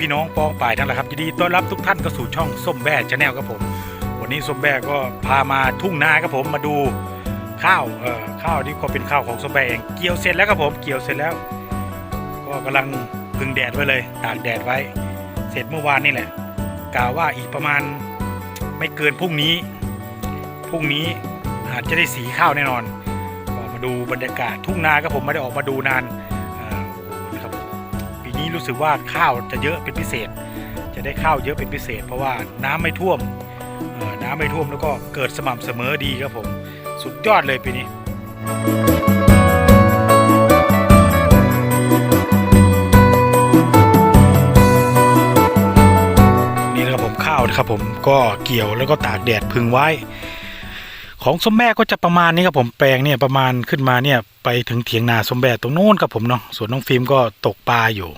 พี่น้องปองป่ายทั้งหลายครับยินดีต้อนรับทุกท่านเข้าสู่ช่องส้มแบ่ชาแนลครับผม วันนี้ส้มแบ่ก็พามาทุ่งนาครับผมมาดูข้าวเอ่อข้าวที่ก็เป็นข้าวของส้มแบ่เองเกี่ยวเสร็จแล้วครับผมเกี่ยวเสร็จแล้ว ก็กำลังพึ่งแดดไว้เลยตากแดดไว้ เสร็จเมื่อวานนี่แหละกล่าวว่าอีกประมาณไม่เกินพรุ่งนี้พรุ่งนี้อาจจะได้สีข้าวแน่นอนก็มาดูบรรยากาศทุ่งนาครับผมไม่ได้ออกมาดูนาน นี้รู้สึกว่าข้าวจะเยอะเป็นพิเศษ จะได้ข้าวเยอะเป็นพิเศษ เพราะว่าน้ำไม่ท่วมน้ำไม่ท่วมแล้วก็เกิดสม่ำเสมอดีครับผม สุดยอดเลยปีนี้นี่นะครับผมข้าวนะครับผมก็เกี่ยวแล้วก็ตากแดดพึงไว้ ของสมแม่ก็จะประมาณนี้ครับผมแปลงเนี่ยประมาณขึ้นมาเนี่ยไปถึงเถียงนาสมแบตรงโน้นครับผมเนาะส่วนน้องฟิล์มก็ตกปลาอยู่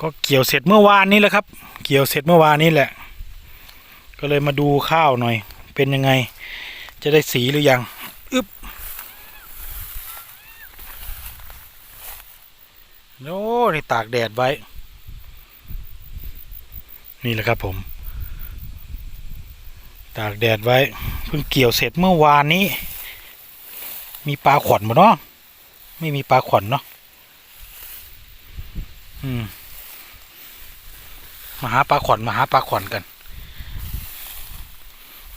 ก็เกี่ยวเสร็จเมื่อวานนี้แหละครับ เกี่ยวเสร็จเมื่อวานนี้แหละ ก็เลยมาดูข้าวหน่อย เป็นยังไง จะได้สีหรือยังอึบโอ้นี่ตากแดดไว้ นี่แหละครับผม ตากแดดไว้ เพิ่งเกี่ยวเสร็จเมื่อวานนี้ มีปลาขวัญหมดเนาะไม่มีปลาขวัญเนาะอืม มาหาปลาขวัญมาหาปลาขวัญกัน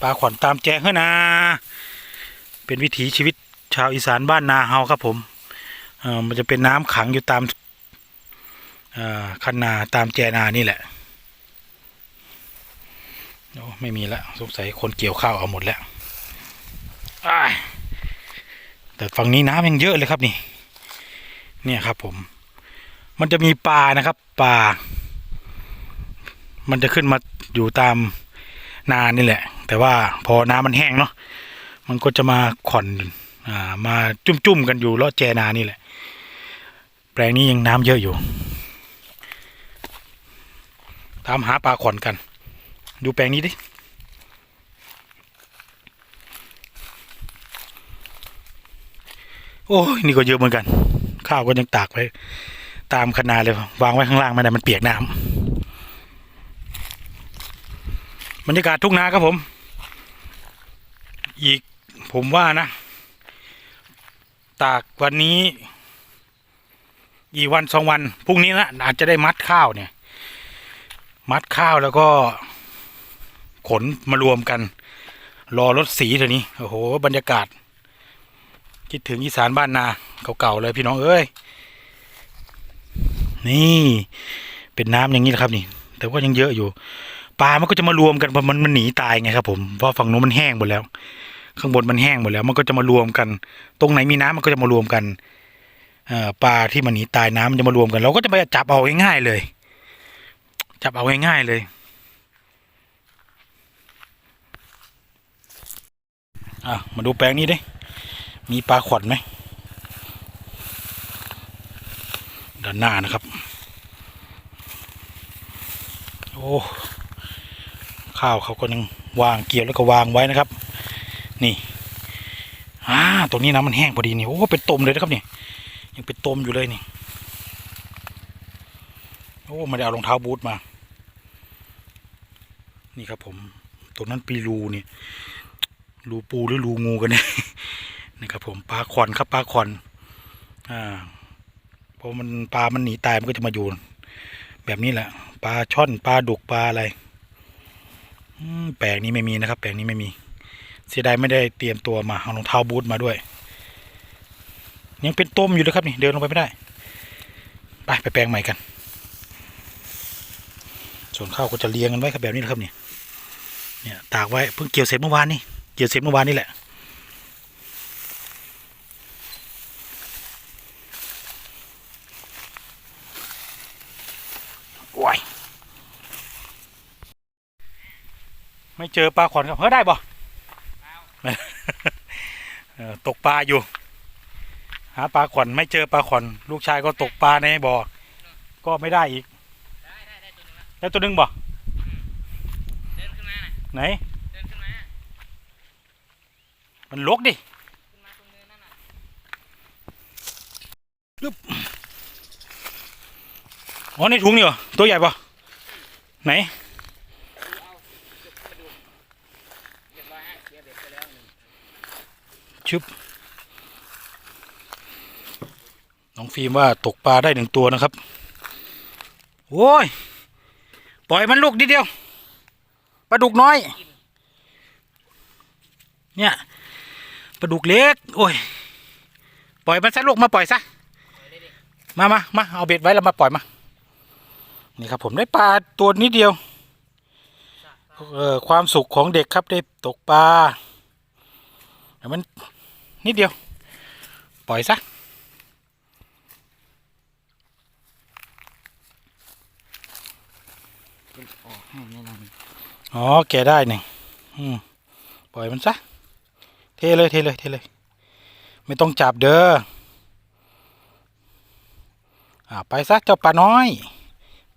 ปลาขวัญตามแจ้งเฮ้ยนะ เป็นวิถีชีวิตชาวอีสานบ้านนาเฮาครับผมเออมันจะเป็นน้ำขังอยู่ตามคันนาตามแจนานี่แหละโอ้ไม่มีและสงสัยคนเกี่ยวข้าวเอาหมดแล้วแต่ฝั่งนี้น้ำยังเยอะเลยครับนี่ เนี่ยครับผม มันจะมีปลานะครับปลา มันจะขึ้นมาอยู่ตามนานี่แหละ แต่ว่าพอน้ำมันแห้งเนาะมันก็จะมาขอนอ่ามาจุ่มๆกันอยู่เลาะแจนานี่แหละ แปลงนี้ยังน้ำเยอะอยู่ ตามหาปลาขอนกัน ดูแปลงนี้ดิโอ้ยนี่ก็เยอะเหมือนกัน ข้าวก็ยังตากไว้ ตามคนาดเลยวางไว้ข้างล่างไม่ได้มันเปียกน้ำ บรรยากาศทุ่งนาครับผม อีกผมว่านะ ตากวันนี้ อีกวันสองวันพรุ่งนี้นะอาจจะได้มัดข้าวเนี่ย มัดข้าวแล้วก็ ขนมารวมกัน รอรถสีเถอะนี้โอ้โห บรรยากาศ คิดถึงอีสานบ้านนาเก่าๆเลยพี่น้องเอ้ยนี่ เป็นน้ำอย่างนี้แหละครับนี่ แต่ว่ายังเยอะอยู่ ปลามันก็จะมารวมกันเพราะมันมันหนีตายไงครับผมเพราะฝั่งโน้นมันแห้งหมดแล้ว ข้างบนมันแห้งหมดแล้ว มันก็จะมารวมกัน ตรงไหนมีน้ำมันก็จะมารวมกันปลาที่มันหนีตายน้ำมันจะมารวมกัน เราก็จะไปจับเอาง่ายๆเลย จับเอาง่ายๆเลยอะมาดูแปลงนี้ดิมีปลาขวัญไหมด้านหน้านะครับ โอ้ ข้าวเขาก็ยังวางเกี่ยวแล้วก็วางไว้นะครับ นี่อ่าตรงนี้น้ำมันแห้งพอดีนี่โอ้เป็นตมเลยนะครับนี่ยังเป็นตมอยู่เลยนี่โอ้ไม่ได้เอารองเท้าบูทมา นี่ครับผมตรงนั้นปีรูนี่รูปูหรือรูงูกันเนี่ยนี่ครับผมปลาขอนครับปลาขอนอ่าพอมันปลามันหนีตายมันก็จะมาอยู่แบบนี้แหละปลาช่อนปลาดุกปลาอะไร แปลงนี้ไม่มีนะครับ แปลงนี้ไม่มี เสียดายไม่ได้เตรียมตัวมาเอารองเท้าบูทมาด้วย ยังเป็นต้มอยู่เลยครับนี่เดินลงไปไม่ได้ ไปไปแปลงใหม่กัน ส่วนข้าวก็จะเลี้ยงกันไว้ครับแบบนี้นะครับเนี่ยเนี่ยตากไว้เพิ่งเกี่ยวเสร็จเมื่อวานนี่เกี่ยวเสร็จเมื่อวานนี่แหละ โอ้ย ไม่ เจอปลาขวัญครับเฮ้ยได้บ่เออตกปลาอยู่ หาปลาขวัญไม่เจอปลาขวัญลูกชายก็ตกปลาในบ่อก็ไม่ได้อีกได้ได้ได้ตัวหนึงละได้ตัวหนึงบ่เดินขึ้นมาน่ะไหนเดินขึ้นมามันลกดิขึ้นมาตรงเนินนั่นน่ะปึ๊บอ๋อในถุงนี่เหรอตัวใหญ่ปะไหน เอากระดูกเรียบร้อยฮะเคลียร์เบ็ดไปแล้วหนึ่ง ชึบน้องฟิล์มว่าตกปลาได้หนึ่งตัวนะครับโอ้ยปล่อยมันลูกนิดเดียวปลาดุกน้อย เนี่ยปลาดุกเล็กโอ้ยปล่อยมันซะลูกมาปล่อยซะมามามาเอาเบ็ดไว้แล้วมาปล่อยมานี่ครับผมได้ปลาตัวนิดเดียวเออความสุขของเด็กครับได้ตกปลาแต่มัน นิดเดียว ปล่อยซะออกให้แน่นอนอ๋อแกะได้นี่อืมปล่อยมันซะ เทเลยเทเลยเทเลย ไม่ต้องจับเด้ออ่าไปซะเจ้าปลาน้อย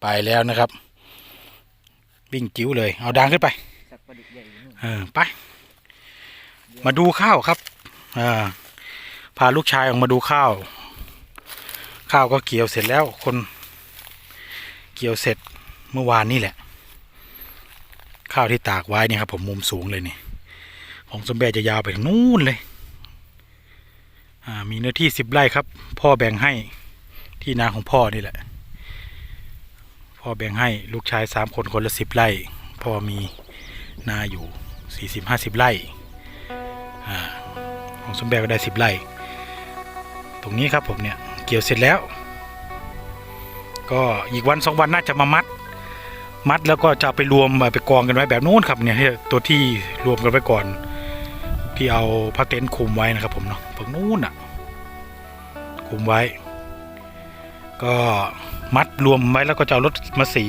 ไปแล้วนะครับ วิ่งจิ้วเลย เอาดังขึ้นไปสักปลาดุกใหญ่อยู่นู่นเออไป มาดูข้าวครับอ่า พาลูกชายออกมาดูข้าว ข้าวก็เกี่ยวเสร็จแล้วคน เกี่ยวเสร็จเมื่อวานนี่แหละ ข้าวที่ตากไว้เนี่ยครับผมมุมสูงเลยนี่ของสมแบจะยาวไปถึงนู่นเลยมีเนื้อที่สิบไร่ครับ พ่อแบ่งให้ที่นาของพ่อนี่แหละ พ่อแบ่งให้ลูกชายสามคนคนละสิบไร่ พ่อมีนาอยู่สี่สิบห้าสิบไร่ ของสมแบก็ได้สิบไร่ตรงนี้ครับผมเนี่ยเกี่ยวเสร็จแล้ว ก็อีกวันสองวันน่าจะมามัด มัดแล้วก็จะไปรวมเอาไปกองกันไว้แบบนู้นครับเนี่ยตัวที่รวมกันไว้ก่อน ที่เอาผ้าเต็นท์คลุมไว้นะครับผมเนาะฝั่งนู้นอะคลุมไว้ ก็มัดรวมไว้แล้วก็จะเอารถมาสี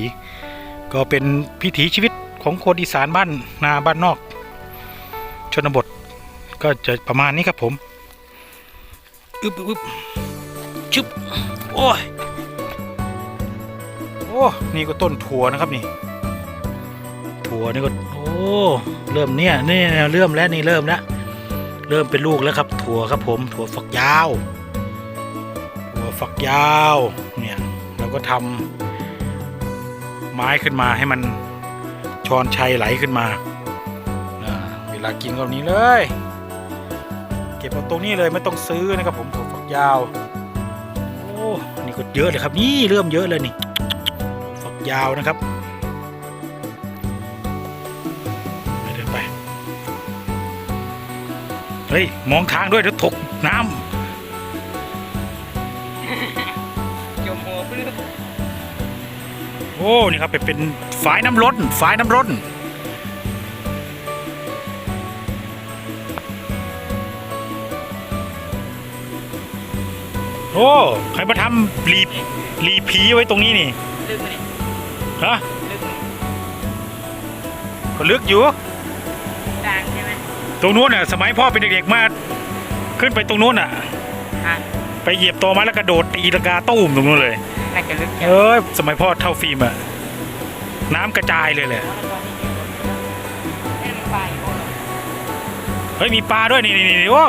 ก็เป็นพิถีชีวิตของคนอีสานบ้านนาบ้านนอก ชนบท ก็จะประมาณนี้ครับผมอึบอึบอึบชึบโอ้ยโอ้นี่ก็ต้นถั่วนะครับนี่ถั่วนี่ก็โอ้เริ่มเนี่ยนี่เริ่มแล้วนี่เริ่มแล้วเริ่มเป็นลูกแล้วครับ ถั่วครับผมถั่วฝักยาว ถั่วฝักยาวเนี่ยเราก็ทำไม้ขึ้นมาให้มันชอนชัยไหลขึ้นมา เวลากินก็แบบนี้เลย ก็บเอาตรงนี้เลยไม่ต้องซื้อนะครับผมถั่วฝักยาว โอ้นี่ก็เยอะเลยครับ นี่เริ่มเยอะเลยนี่ฝักยาวนะครับไปเดินไปเฮ้ยมองทางด้วยเดี๋ยวตกน้จมหัวเพื่อำโอ้นี่ครับเป็นเป็นฝายน้ำร้นฝายน้ำร้น โอ้ใครมาทำรีรีผีไว้ตรงนี้นี่ลึกไหมนี่ฮะลึกไหมก็ลึกอยู่ด่างใช่ไหมตรงนู้นน่ะ สมัยพ่อเป็นเด็กๆมาขึ้นไปตรงนู้นน่ะอะไปเหยียบตัวไม้แล้วกระโดดตีลังกาตุ้มตรงนู้นเลยน่าจะลึกเอ้ยสมัยพ่อเท่าฟิล์มอะน้ำกระจายเลยแหละแค่มันไปโอ้เฮ้ยมีปลาด้วยนี่นี่นี่โอ้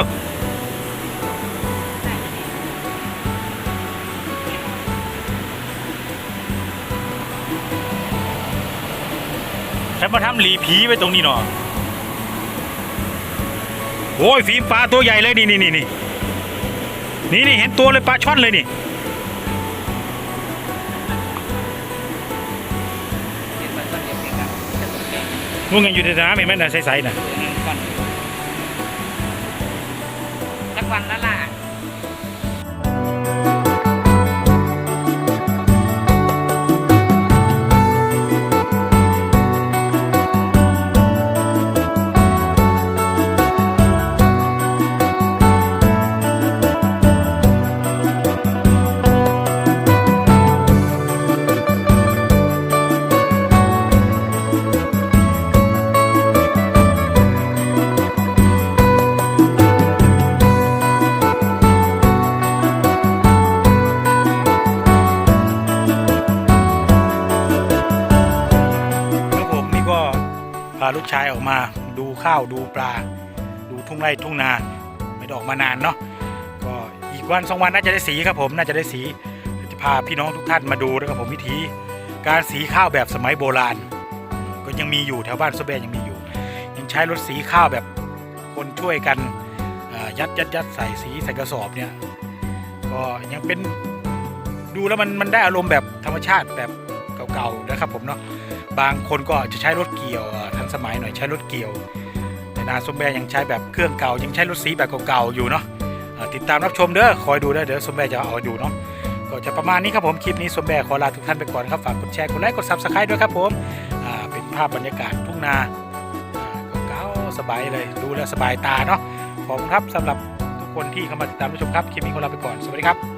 ใครมาทำหลีผีไว้ตรงนี้เนาะโอ้ยฟิล์มปลาตัวใหญ่เลยนี่นี่นี่นี่นี่นี่เห็นตัวเลยปลาช่อนเลยนี่เดี๋ยวมันก็เดี๋ยวนะตกแกงนู่นอยู่ในน้ำเห็นไหมน่ะใสๆนะเดี๋ยวก่อนสักวันละล่ะ พาลูกชายออกมาดูข้าวดูปลา ดูทุ่งไร่ทุ่งนาไม่ได้ออกมานานเนาะก็อีกวันสองวันน่าจะได้สีครับผมน่าจะได้สีจะพาพี่น้องทุกท่านมาดูนะครับผมวิธี การสีข้าวแบบสมัยโบราณ ก็ยังมีอยู่แถวบ้านโซเบยังมีอยู่ ยังใช้รถสีข้าวแบบคนช่วยกันยัดยัดยัดใส่สีใส่กระสอบเนี่ยก็ยังเป็นดูแล้วมันมันได้อารมณ์แบบธรรมชาติแบบเก่าๆนะครับผมเนาะบางคนก็จะใช้รถเกี่ยว นสมัยหน่อยใช้รถเกี่ยว แต่นาสมแบยังใช้แบบเครื่องเก่ายังใช้รถสีแบบเก่าๆอยู่เนาะติดตามรับชมเด้อคอยดูเด้อเดี๋ยวสมแบจะเอาอยู่เนาะก็จะประมาณนี้ครับผมคลิปนี้สมแบขอลาทุกท่านไปก่อนครับฝากกดแชร์กดไลค์กดซับสไครต์ด้วยครับผมเป็นภาพบรรยากาศทุ่งนาอ่าเก่าๆสบายเลยดูแล้วสบายตาเนาะขอบคุณครับสำหรับทุกคนที่เข้ามาติดตามรับชมครับคลิปนี้ขอลาไปก่อนสวัสดีครับ